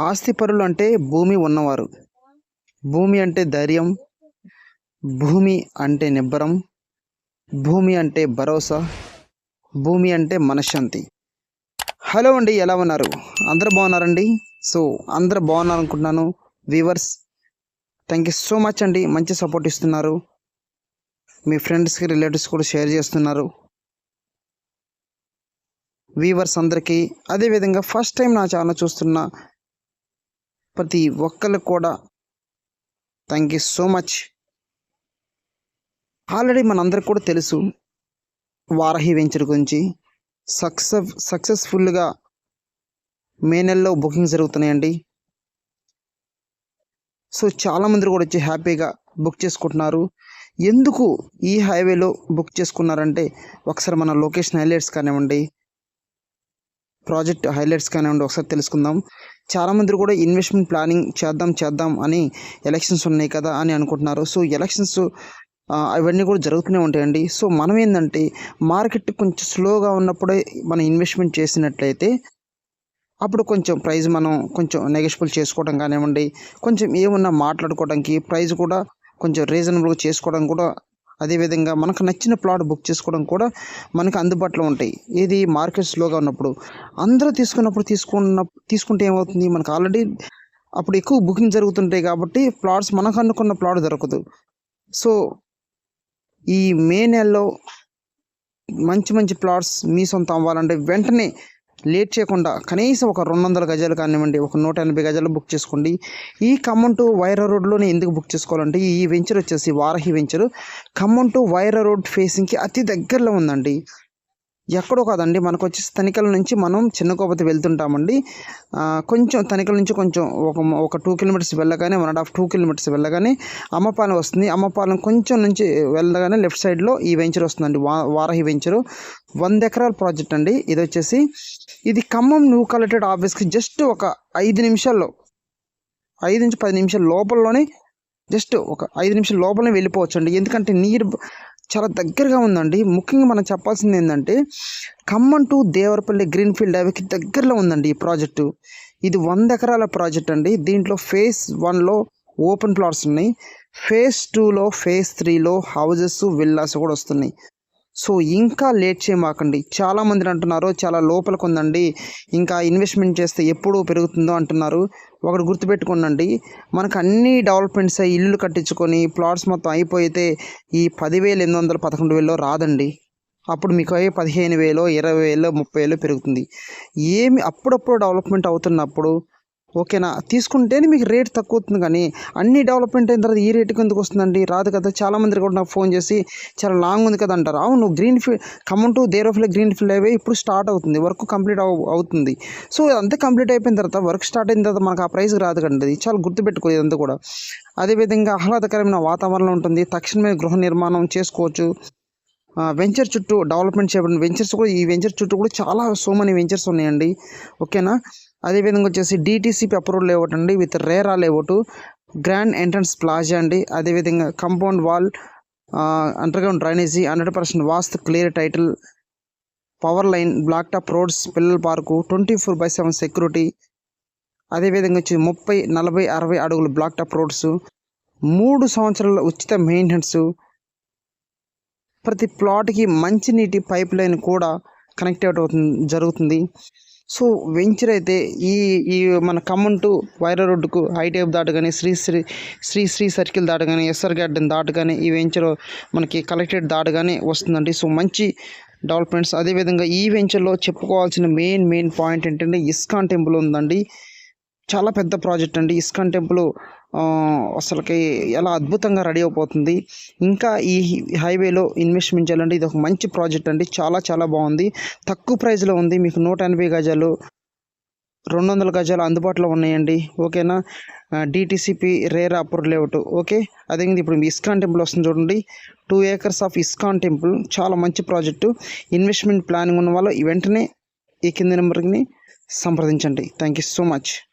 ఆస్తిపరులు అంటే భూమి ఉన్నవారు. భూమి అంటే ధైర్యం భూమి అంటే నిబ్బరం భూమి అంటే భరోసా భూమి అంటే మనశ్శాంతి. హలో అండి ఎలా ఉన్నారు? అందరూ బాగున్నారండి? సో అందరు బాగున్నారు అనుకుంటున్నాను viewers thank you so much అండి మంచి సపోర్ట్ ఇస్తున్నారు. మీ ఫ్రెండ్స్కి రిలేటివ్స్ కూడా షేర్ చేస్తున్నారు. వీవర్స్ అందరికీ అదేవిధంగా ఫస్ట్ టైం నా ఛానల్ చూస్తున్న ప్రతి ఒక్కరికి కూడా thank you so much already మనందరికి కూడా తెలుసు వారహి వెంచర్ గురించి. సక్సెస్ సక్సెస్ఫుల్గా మే నెలలో బుకింగ్ జరుగుతున్నాయండి. సో చాలామంది కూడా వచ్చి హ్యాపీగా బుక్ చేసుకుంటున్నారు. ఎందుకు ఈ హైవేలో బుక్ చేసుకున్నారంటే ఒకసారి మన లొకేషన్ హైలైట్స్ కానివ్వండి ప్రాజెక్ట్ హైలైట్స్ కానివ్వండి ఒకసారి తెలుసుకుందాం. చాలామంది కూడా ఇన్వెస్ట్మెంట్ ప్లానింగ్ చేద్దాం చేద్దాం అని ఎలక్షన్స్ ఉన్నాయి కదా అని అనుకుంటున్నారు. సో ఎలక్షన్స్ అవన్నీ కూడా జరుగుతూనే ఉంటాయండి. సో మనం ఏంటంటే మార్కెట్ కొంచెం స్లోగా ఉన్నప్పుడే మనం ఇన్వెస్ట్మెంట్ చేసినట్లయితే అప్పుడు కొంచెం ప్రైజ్ మనం కొంచెం నెగోషియబుల్ చేసుకోవడం కానివ్వండి కొంచెం ఏమన్నా మాట్లాడుకోవడానికి ప్రైజ్ కూడా కొంచెం రీజనబుల్గా చేసుకోవడం కూడా అదేవిధంగా మనకు నచ్చిన ప్లాట్ బుక్ చేసుకోవడం కూడా మనకు అందుబాటులో ఉంటాయి. ఇది మార్కెట్ స్లోగా ఉన్నప్పుడు అందరూ తీసుకున్నప్పుడు తీసుకున్న తీసుకుంటే ఏమవుతుంది? మనకు ఆల్రెడీ అప్పుడు ఎక్కువ బుకింగ్ జరుగుతుంటాయి కాబట్టి ప్లాట్స్ మనకు అనుకున్న ప్లాట్ దొరకదు. సో ఈ మే నెలలో మంచి మంచి ప్లాట్స్ మీ సొంతం అవ్వాలంటే వెంటనే లేట్ చేయకుండా కనీసం ఒక రెండు వందల గజాలు కానివ్వండి ఒక నూట ఎనభై గజాలు బుక్ చేసుకోండి. ఈ ఖమ్మం టు వైరా రోడ్లోనే ఎందుకు బుక్ చేసుకోవాలంటే ఈ వెంచర్ వచ్చేసి Varahi venture Khammam to Wyra road ఫేసింగ్కి అతి దగ్గరలో ఉందండి. ఎక్కడో కాదండి. మనకు వచ్చేసి తనికల నుంచి మనం చిన్నకోపతి వెళ్తుంటామండి. కొంచెం తనికల నుంచి కొంచెం ఒక ఒక టూ కిలోమీటర్స్ వెళ్ళగానే one and half two kilometres వెళ్ళగానే అమ్మపాలెం వస్తుంది. అమ్మపాలెం కొంచెం నుంచి వెళ్ళగానే లెఫ్ట్ సైడ్లో ఈ వెంచర్ వస్తుందండి. వా వారహి వెంచరు. వంద ఎకరాల ప్రాజెక్ట్ అండి. ఇది వచ్చేసి ఇది ఖమ్మం న్యూ కలెక్టెడ్ ఆఫీస్కి జస్ట్ ఒక ఐదు నిమిషాల్లో ఐదు నుంచి పది నిమిషాల లోపలలోనే జస్ట్ ఒక ఐదు నిమిషాల లోపలనే వెళ్ళిపోవచ్చు అండి ఎందుకంటే నీరు చాలా దగ్గరగా ఉందండి. ముఖ్యంగా మనం చెప్పాల్సింది ఏంటంటే ఖమ్మం టు దేవరపల్లి గ్రీన్ఫీల్డ్ హైవేకి దగ్గరలో ఉందండి ఈ ప్రాజెక్టు. ఇది వంద ఎకరాల ప్రాజెక్ట్ అండి. దీంట్లో ఫేజ్ వన్లో ఓపెన్ ప్లాట్స్ ఉన్నాయి. ఫేజ్ టూలో ఫేజ్ త్రీలో హౌజెస్ విల్లాస్ కూడా వస్తున్నాయి. సో ఇంకా లేట్ చేయమాకండి. చాలామంది అంటున్నారు చాలా లోపలికి ఉందండి ఇంకా ఇన్వెస్ట్మెంట్ చేస్తే ఎప్పుడు పెరుగుతుందో అంటున్నారు. ఒకటి గుర్తుపెట్టుకోనండి మనకు అన్ని డెవలప్మెంట్స్ అయ్యి ఇల్లు కట్టించుకొని ప్లాట్స్ మొత్తం అయిపోయితే ఈ పదివేలు ఎనిమిది వందల పదకొండు వేలలో రాదండి. అప్పుడు మీకు అయ్యే పదిహేను వేలు ఇరవై వేలు ముప్పై వేలు పెరుగుతుంది. ఏమి అప్పుడప్పుడు డెవలప్మెంట్ అవుతున్నప్పుడు ఓకేనా? తీసుకుంటేనే మీకు రేట్ తక్కువ అవుతుంది కానీ అన్ని డెవలప్మెంట్ అయిన తర్వాత ఈ రేటుకి ఎందుకు వస్తుందండి? రాదు కదా. చాలామంది కూడా నాకు ఫోన్ చేసి చాలా లాంగ్ ఉంది కదా అంటారు. అవును గ్రీన్ ఫీల్డ్ కమన్ టు దేరోఫిల్ గ్రీన్ ఫీల్డ్ హైవే ఇప్పుడు స్టార్ట్ అవుతుంది. వర్క్ కంప్లీట్ అవుతుంది. సో అంతా కంప్లీట్ అయిపోయిన తర్వాత వర్క్ స్టార్ట్ అయిన తర్వాత మనకు ఆ ప్రైస్ రాదు కండి చాలా గుర్తుపెట్టుకో ఇదంతా కూడా. అదేవిధంగా ఆహ్లాదకరమైన వాతావరణం ఉంటుంది. తక్షణమే గృహ నిర్మాణం చేసుకోవచ్చు. వెంచర్ చుట్టూ డెవలప్మెంట్ చేయబడిన వెంచర్స్ కూడా ఈ వెంచర్ చుట్టూ కూడా చాలా సో మనీ వెంచర్స్ ఉన్నాయండి. ఓకేనా? అదేవిధంగా వచ్చేసి డిటీసీపీ అప్రూవల్ లేఅవుట్ అండి with RERA layout grand entrance plaza అండి. అదేవిధంగా compound wall underground drainage hundred percent vastu clear title power line black top roads పిల్లల park twenty four by seven security అదేవిధంగా వచ్చి ముప్పై నలభై అరవై అడుగులు బ్లాక్ టాప్ రోడ్స్ మూడు సంవత్సరాల ఉచిత మెయింటెనెన్స్ ప్రతి ప్లాట్కి మంచినీటి పైప్ లైన్ కూడా కనెక్ట్ అవుతుంది జరుగుతుంది. సో వెంచర్ అయితే ఈ ఈ మన ఖమ్మం టు వైర రోడ్డుకు హైటేప్ దాటగానే శ్రీ శ్రీ శ్రీ శ్రీ సర్కిల్ దాటగానే ఎస్ఆర్ గార్డెన్ దాటగానే ఈ వెంచర్ మనకి కలెక్టెడ్ దాటగానే వస్తుందండి. సో మంచి డెవలప్మెంట్స్. అదేవిధంగా ఈ వెంచర్లో చెప్పుకోవాల్సిన మెయిన్ మెయిన్ పాయింట్ ఏంటంటే ఇస్కాన్ టెంపుల్ ఉందండి. చాలా పెద్ద ప్రాజెక్ట్ అండి. ఇస్కాన్ టెంపుల్ అసలుకి ఎలా అద్భుతంగా రెడీ అయిపోతుంది. ఇంకా ఈ హైవేలో ఇన్వెస్ట్మెంట్ చేయాలంటే ఇది ఒక మంచి ప్రాజెక్ట్ అండి. చాలా చాలా బాగుంది. తక్కువ ప్రైస్లో ఉంది. మీకు నూట ఎనభై గజాలు రెండు వందల గజాలు అందుబాటులో ఉన్నాయండి. ఓకేనా? DTCP RERA approve layout. Okay? అదే ఇప్పుడు ఇస్కాన్ టెంపుల్ వస్తుంది చూడండి. Two acres of ISKCON temple. చాలా మంచి ప్రాజెక్టు. ఇన్వెస్ట్మెంట్ ప్లానింగ్ ఉన్న వాళ్ళు వెంటనే ఈ కింది నెంబర్ని సంప్రదించండి. Thank you so much.